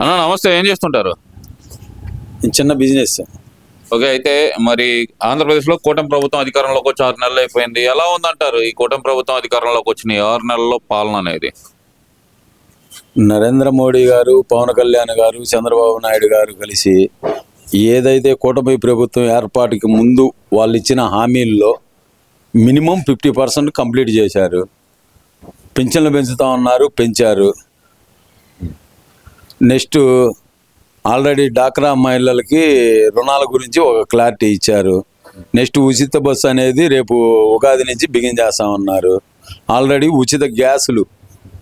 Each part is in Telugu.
అన్న నమస్తే ఏం చేస్తుంటారు? చిన్న బిజినెస్. ఓకే అయితే మరి ఆంధ్రప్రదేశ్లో కూటమి ప్రభుత్వం అధికారంలోకి వచ్చి ఆరు నెలలు అయిపోయింది. ఎలా ఉందంటారు? ఈ కూటమి ప్రభుత్వం అధికారంలోకి వచ్చిన ఆరు నెలల్లో పాలన అనేది? నరేంద్ర మోడీ గారు పవన్ కళ్యాణ్ గారు చంద్రబాబు నాయుడు గారు కలిసి ఏదైతే కూటమి ప్రభుత్వం ఏర్పాటుకి ముందు వాళ్ళు ఇచ్చిన హామీల్లో మినిమం ఫిఫ్టీ పర్సెంట్ కంప్లీట్ చేశారు. పింఛన్లు పెంచుతా ఉన్నారు పెంచారు. నెక్స్ట్ ఆల్రెడీ డాక్రా మహిళలకి రుణాల గురించి ఒక క్లారిటీ ఇచ్చారు. నెక్స్ట్ ఉచిత బస్సు అనేది రేపు ఉగాది నుంచి బిగిన్ చేస్తా ఉన్నారు. ఆల్రెడీ ఉచిత గ్యాసులు.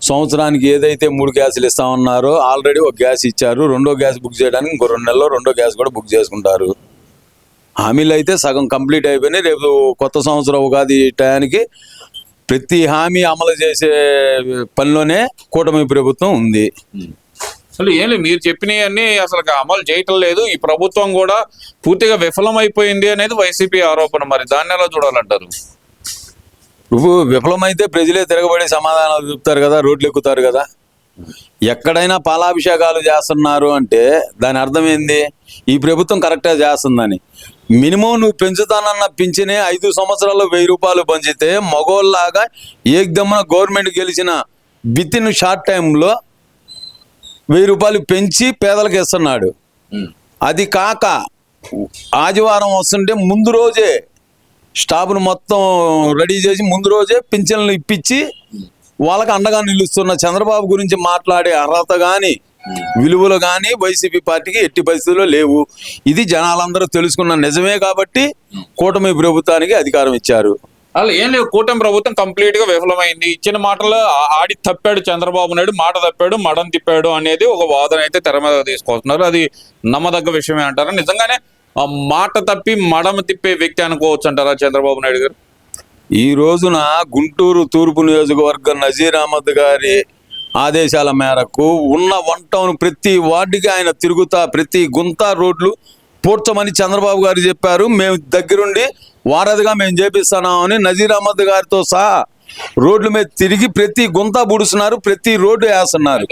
సంవత్సరానికి ఏదైతే మూడు గ్యాసులు ఇస్తా ఉన్నారో ఆల్రెడీ ఒక గ్యాస్ ఇచ్చారు. రెండో గ్యాస్ బుక్ చేయడానికి ఇంకో రెండు నెలల్లో రెండో గ్యాస్ కూడా బుక్ చేసుకుంటారు. హామీలు అయితే సగం కంప్లీట్ అయిపోయినాయి. రేపు కొత్త సంవత్సరం ఉగాది టయానికి ప్రతి హామీ అమలు చేసే పనిలోనే కూటమి ప్రభుత్వం ఉంది. అసలు ఏం లేదు మీరు చెప్పినవన్నీ అసలు అమలు చేయటం లేదు. ఈ ప్రభుత్వం కూడా పూర్తిగా విఫలమైపోయింది అనేది వైసీపీ ఆరోపణ. మరి దాన్ని ఎలా చూడాలంటారు? ఇప్పుడు విఫలమైతే ప్రజలే తిరగబడి సమాధానాలు చెప్తారు కదా రోడ్లు ఎక్కుతారు కదా. ఎక్కడైనా పాలాభిషేకాలు చేస్తున్నారు అంటే దాని అర్థం ఏంది? ఈ ప్రభుత్వం కరెక్ట్గా చేస్తుందని. మినిమం నువ్వు పెంచుతానన్న పింఛనే ఐదు సంవత్సరాల్లో వెయ్యి రూపాయలు పంచితే మగోళ్ళలాగా ఏకదమ్మన గవర్నమెంట్ గెలిచిన విత్ ఇన్ షార్ట్ టైంలో వెయ్యి రూపాయలు పెంచి పేదలకు ఇస్తున్నాడు. అది కాక ఆదివారం వస్తుంటే ముందు రోజే స్టాఫ్ను మొత్తం రెడీ చేసి ముందు రోజే పింఛన్లు ఇప్పించి వాళ్ళకి అండగా నిలుస్తున్న చంద్రబాబు గురించి మాట్లాడే అర్హత కానీ విలువలు కానీ వైసీపీ పార్టీకి ఎట్టి పరిస్థితుల్లో లేవు. ఇది జనాలందరూ తెలుసుకున్న నిజమే కాబట్టి కూటమి ప్రభుత్వానికి అధికారం ఇచ్చారు. అలా ఏం లేదు కూటమి ప్రభుత్వం కంప్లీట్గా విఫలమైంది. ఇచ్చిన మాటలు ఆడి తప్పాడు చంద్రబాబు నాయుడు మాట తప్పాడు మడం తిప్పాడు అనేది ఒక వాదన అయితే తెర మీద తీసుకొస్తున్నారు. అది నమ్మదగ్గ విషయమే అంటారా? నిజంగానే ఆ మాట తప్పి మడమ తిప్పే వ్యక్తి అనుకోవచ్చు అంటారా చంద్రబాబు నాయుడు గారు? ఈ రోజున గుంటూరు తూర్పు నియోజకవర్గం నజీర్ అహ్మద్ గారి ఆదేశాల మేరకు ఉన్న వన్ టౌన్ ప్రతి వార్డుకి ఆయన తిరుగుతా ప్రతి గుంత రోడ్లు పూడ్చమని చంద్రబాబు గారు చెప్పారు. మేము దగ్గరుండి వారధిగా మేము చేపిస్తున్నామని నజీర్ అహ్మద్ గారితో సహా రోడ్ల మీద తిరిగి ప్రతి గుంత బుడుస్తున్నారు ప్రతి రోడ్డు వేస్తున్నారు.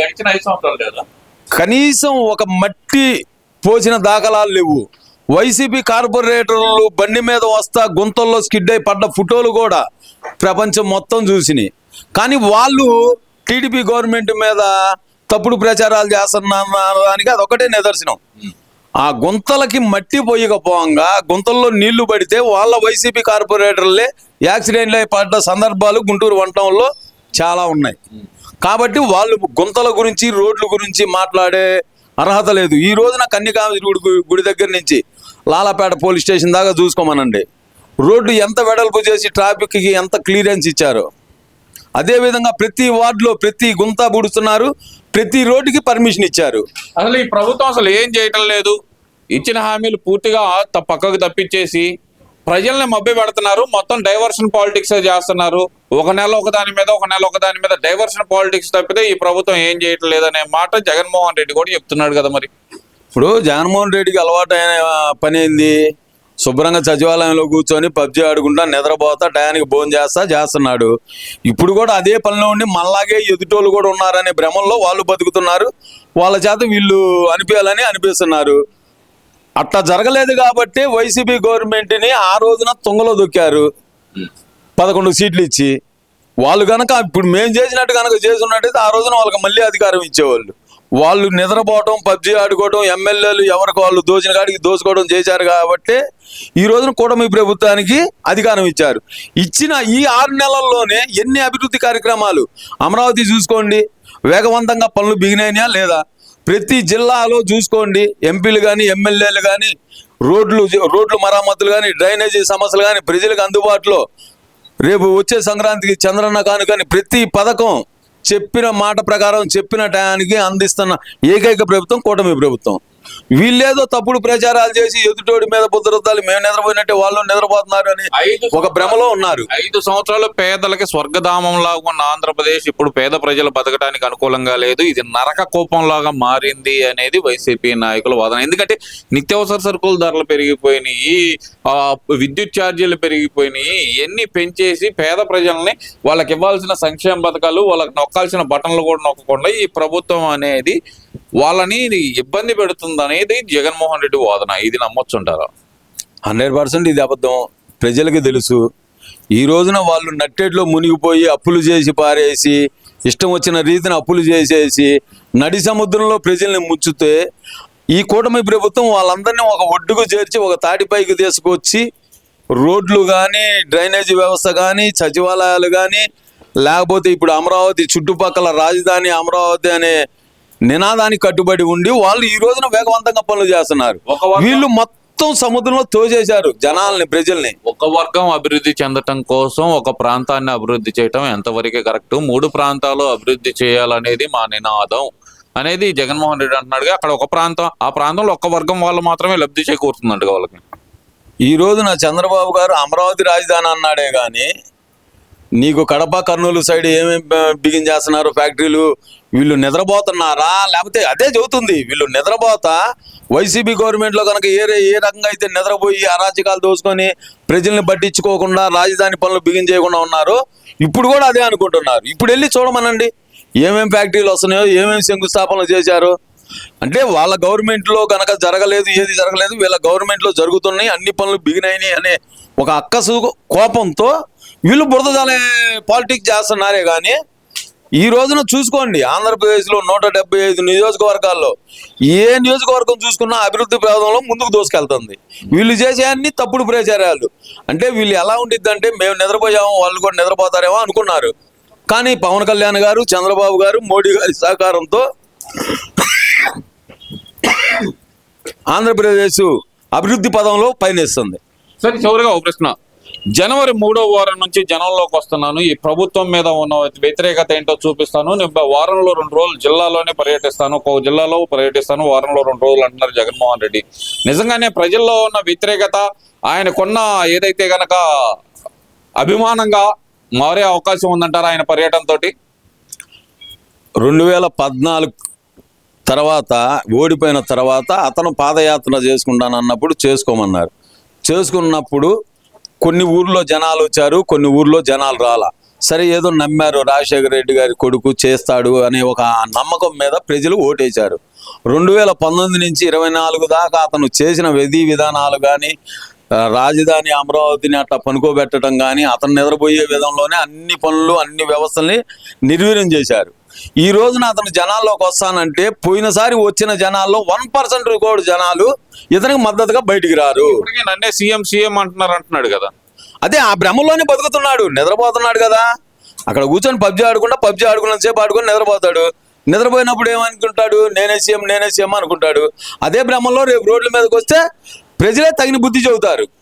కనీసం ఒక మట్టి పోసిన దాఖలాలు లేవు. వైసీపీ కార్పొరేటర్లు బండి మీద వస్తా గుంతల్లో స్కిడ్ అయి పడ్డ ఫోటోలు కూడా ప్రపంచం మొత్తం చూసినాయి. కానీ వాళ్ళు టీడీపీ గవర్నమెంట్ మీద తప్పుడు ప్రచారాలు చేస్తున్నారు దానికి అదొకటే నిదర్శనం. ఆ గుంతలకి మట్టి పోయకపోగా గుంతల్లో నీళ్ళు పడితే వాళ్ళ వైసీపీ కార్పొరేటర్లే యాక్సిడెంట్లు పడ్డ సందర్భాలు గుంటూరు వంటంలో చాలా ఉన్నాయి. కాబట్టి వాళ్ళు గుంతల గురించి రోడ్ల గురించి మాట్లాడే అర్హత లేదు. ఈ రోజున కన్యకామి గుడి గుడి దగ్గర నుంచి లాలాపేట పోలీస్ స్టేషన్ దాకా చూసుకోమనండి. రోడ్డు ఎంత వెడల్పు చేసి ట్రాఫిక్కి ఎంత క్లియరెన్స్ ఇచ్చారో. అదేవిధంగా ప్రతి వార్డులో ప్రతి గుంత బుడుతున్నారు ప్రతి రోడ్డుకి పర్మిషన్ ఇచ్చారు. అసలు ఈ ప్రభుత్వం అసలు ఏం చేయటం లేదు. ఇచ్చిన హామీలు పూర్తిగా త- పక్కకు తప్పించేసి ప్రజల్ని మభ్య పెడుతున్నారు. మొత్తం డైవర్షన్ పాలిటిక్స్ చేస్తున్నారు. ఒక నెల ఒక దాని మీద ఒక నెల ఒక దాని మీద డైవర్షన్ పాలిటిక్స్ తప్పితే ఈ ప్రభుత్వం ఏం చేయటం లేదనే మాట జగన్మోహన్ రెడ్డి కూడా చెప్తున్నాడు కదా మరి. ఇప్పుడు జగన్మోహన్ రెడ్డికి అలవాటైన పని ఏంది? శుభ్రంగా సచివాలయంలో కూర్చొని పబ్జి ఆడుకుంటా నిద్రపోతా టయానికి భోజనం చేస్తా చేస్తున్నాడు. ఇప్పుడు కూడా అదే పనిలో ఉండి మళ్ళాగే ఎదుటోళ్ళు కూడా ఉన్నారనే భ్రమంలో వాళ్ళు బతుకుతున్నారు. వాళ్ళ చేత వీళ్ళు అనిపించాలని అనిపిస్తున్నారు. అట్లా జరగలేదు కాబట్టి వైసీపీ గవర్నమెంట్ని ఆ రోజున తుంగలో దొక్కారు. పదకొండు సీట్లు ఇచ్చి. వాళ్ళు కనుక ఇప్పుడు మేము చేసినట్టు కనుక చేసినట్టయితే ఆ రోజున వాళ్ళకి మళ్ళీ అధికారం ఇచ్చేవాళ్ళు. వాళ్ళు నిద్రపోవటం పబ్జి ఆడుకోవటం ఎమ్మెల్యేలు ఎవరికి వాళ్ళు దోచిన కాడికి దోచుకోవడం చేశారు కాబట్టి ఈ రోజున కూటమి ప్రభుత్వానికి అధికారం ఇచ్చారు. ఇచ్చిన ఈ ఆరు నెలల్లోనే ఎన్ని అభివృద్ధి కార్యక్రమాలు? అమరావతి చూసుకోండి. వేగవంతంగా పనులు బిగినాయినా లేదా? ప్రతి జిల్లాలో చూసుకోండి. ఎంపీలు కానీ ఎమ్మెల్యేలు కానీ రోడ్లు రోడ్లు మరమ్మతులు కానీ డ్రైనేజీ సమస్యలు కానీ ప్రజలకు అందుబాటులో. రేపు వచ్చే సంక్రాంతికి చంద్రన్న కానుకని ప్రతి పథకం చెప్పిన మాట ప్రకారం చెప్పిన టయానికి అందిస్తున్న ఏకైక ప్రభుత్వం కూటమి ప్రభుత్వం. వీళ్ళేదో తప్పుడు ప్రచారాలు చేసి ఎదుటోడి మీద బుద్ధరుద్దాలు మేము నిద్రపోయినట్టే వాళ్ళు నిద్రపోతున్నారు అని ఒక భ్రమలో ఉన్నారు. ఐదు సంవత్సరాలు పేదలకి స్వర్గధామం లాగా ఉన్న ఆంధ్రప్రదేశ్ ఇప్పుడు పేద ప్రజలు బతకడానికి అనుకూలంగా లేదు. ఇది నరక కూపంలాగా మారింది అనేది వైసీపీ నాయకుల వాదన. ఎందుకంటే నిత్యావసర సరుకుల ధరలు పెరిగిపోయినాయి ఆ, విద్యుత్ ఛార్జీలు పెరిగిపోయినాయి ఇవన్నీ పెంచేసి పేద ప్రజల్ని వాళ్ళకి ఇవ్వాల్సిన సంక్షేమ పథకాలు వాళ్ళకి నొక్కాల్సిన బటన్లు కూడా నొక్కకుండా ఈ ప్రభుత్వం అనేది వాళ్ళని ఇబ్బంది పెడుతుంది అనేది జగన్మోహన్ రెడ్డి వాదన. ఇది నమ్మొచ్చుంటారా? హండ్రెడ్ పర్సెంట్ ఇది అబద్ధం. ప్రజలకి తెలుసు. ఈ రోజున వాళ్ళు నట్టేట్లో మునిగిపోయి అప్పులు చేసి పారేసి ఇష్టం వచ్చిన రీతిని అప్పులు చేసేసి నడి సముద్రంలో ప్రజల్ని ముంచితే ఈ కూటమి ప్రభుత్వం వాళ్ళందరినీ ఒక ఒడ్డుకు చేర్చి ఒక తాటిపైకి తీసుకొచ్చి రోడ్లు కానీ డ్రైనేజీ వ్యవస్థ కానీ సచివాలయాలు కానీ లేకపోతే ఇప్పుడు అమరావతి చుట్టుపక్కల రాజధాని అమరావతి అనే నినాదానికి కట్టుబడి ఉండి వాళ్ళు ఈ రోజున వేగవంతంగా పనులు చేస్తున్నారు. వీళ్ళు మొత్తం సముద్రంలో తోచేశారు జనాల్ని ప్రజల్ని. ఒక వర్గం అభివృద్ధి చెందటం కోసం ఒక ప్రాంతాన్ని అభివృద్ధి చేయటం ఎంతవరకు కరెక్ట్? మూడు ప్రాంతాలు అభివృద్ధి చేయాలనేది మా నినాదం అనేది జగన్మోహన్ రెడ్డి అంటున్నాడుగా అక్కడ ఒక ప్రాంతం ఆ ప్రాంతంలో ఒక్క వర్గం వాళ్ళు మాత్రమే లబ్ధి చేకూరుతుందంట వాళ్ళకి. ఈ రోజున చంద్రబాబు గారు అమరావతి రాజధాని అన్నాడే గాని నీకు కడప కర్నూలు సైడ్ ఏమేమి బిగిన్ చేస్తున్నారు ఫ్యాక్టరీలు? వీళ్ళు నిద్రపోతున్నారా? లేకపోతే అదే చెబుతుంది వీళ్ళు నిద్రపోత? వైసీపీ గవర్నమెంట్లో కనుక ఏ ఏ రకంగా అయితే నిద్రపోయి అరాచకాలు దోసుకొని ప్రజల్ని పట్టించుకోకుండా రాజధాని పనులు బిగిన్ చేయకుండా ఉన్నారు ఇప్పుడు కూడా అదే అనుకుంటున్నారు. ఇప్పుడు వెళ్ళి చూడమనండి. ఏమేమి ఫ్యాక్టరీలు వస్తున్నాయో ఏమేమి శంకుస్థాపనలు చేశారు? అంటే వాళ్ళ గవర్నమెంట్లో కనుక జరగలేదు ఏది జరగలేదు వీళ్ళ గవర్నమెంట్లో జరుగుతున్నాయి అన్ని పనులు బిగినాయి అనే ఒక అక్కసు కోపంతో వీళ్ళు బురదజాలే పాలిటిక్స్ చేస్తున్నారే కానీ ఈ రోజున చూసుకోండి ఆంధ్రప్రదేశ్లో నూట డెబ్బై ఐదు నియోజకవర్గాల్లో ఏ నియోజకవర్గం చూసుకున్నా అభివృద్ధి ప్రయోగంలో ముందుకు దోసుకెళ్తుంది. వీళ్ళు చేసే అన్ని తప్పుడు ప్రచారాలు. అంటే వీళ్ళు ఎలా ఉండిద్ది అంటే మేము నిద్రపోయాము వాళ్ళు కూడా నిద్రపోతారేమో అనుకున్నారు. కానీ పవన్ కళ్యాణ్ గారు చంద్రబాబు గారు మోడీ గారి సహకారంతో ఆంధ్రప్రదేశ్ అభివృద్ధి పదంలో పయనిస్తుంది. సరే చివరిగా ఒక ప్రశ్న. జనవరి మూడో వారం నుంచి జనంలోకి వస్తున్నాను. ఈ ప్రభుత్వం మీద ఉన్న వ్యతిరేకత ఏంటో చూపిస్తాను. నేను వారంలో రెండు రోజులు జిల్లాలోనే పర్యటిస్తాను. ఒక్కొక్క జిల్లాలో పర్యటిస్తాను. వారంలో రెండు రోజులు అంటున్నారు జగన్మోహన్ రెడ్డి. నిజంగానే ప్రజల్లో ఉన్న వ్యతిరేకత ఆయనకున్న ఏదైతే గనక అభిమానంగా మారే అవకాశం ఉందంటారా ఆయన పర్యటనతో రెండు వేల పద్నాలుగు తర్వాత ఓడిపోయిన తర్వాత అతను పాదయాత్ర చేసుకుంటాను అన్నప్పుడు చేసుకోమన్నారు. చేసుకున్నప్పుడు కొన్ని ఊర్లో జనాలు వచ్చారు కొన్ని ఊర్లో జనాలు రాలా. సరే ఏదో నమ్మారు రాజశేఖర రెడ్డి గారి కొడుకు చేస్తాడు అనే ఒక నమ్మకం మీద ప్రజలు ఓటేశారు. రెండు వేల పంతొమ్మిది నుంచి ఇరవై నాలుగు దాకా అతను చేసిన విధి విధానాలు కానీ రాజధాని అమరావతిని అట్లా పనుకోబెట్టడం కానీ అతను నిద్రపోయే విధంలోనే అన్ని పనులు అన్ని వ్యవస్థల్ని నిర్వీర్యం చేశారు. ఈ రోజున అతను జనాల్లోకి వస్తానంటే పోయినసారి వచ్చిన జనాల్లో వన్ పర్సెంట్ కూడా జనాలు ఇతనికి మద్దతుగా బయటికి రారు. నన్నే సీఎం సీఎం అంటున్నారు అంటున్నాడు కదా. అదే ఆ భ్రమలోనే బతుకుతున్నాడు నిద్రపోతున్నాడు కదా. అక్కడ కూర్చొని పబ్జి ఆడుకుంటా పబ్జి ఆడుకున్నంత సేపు ఆడుకొని నిద్రపోతాడు. నిద్రపోయినప్పుడు ఏమనుకుంటాడు? నేనే సీఎం నేనే సీఎం అనుకుంటాడు. అదే భ్రమంలో రేపు రోడ్ల మీదకి వస్తే ప్రజలే తగిన బుద్ధి చెబుతారు.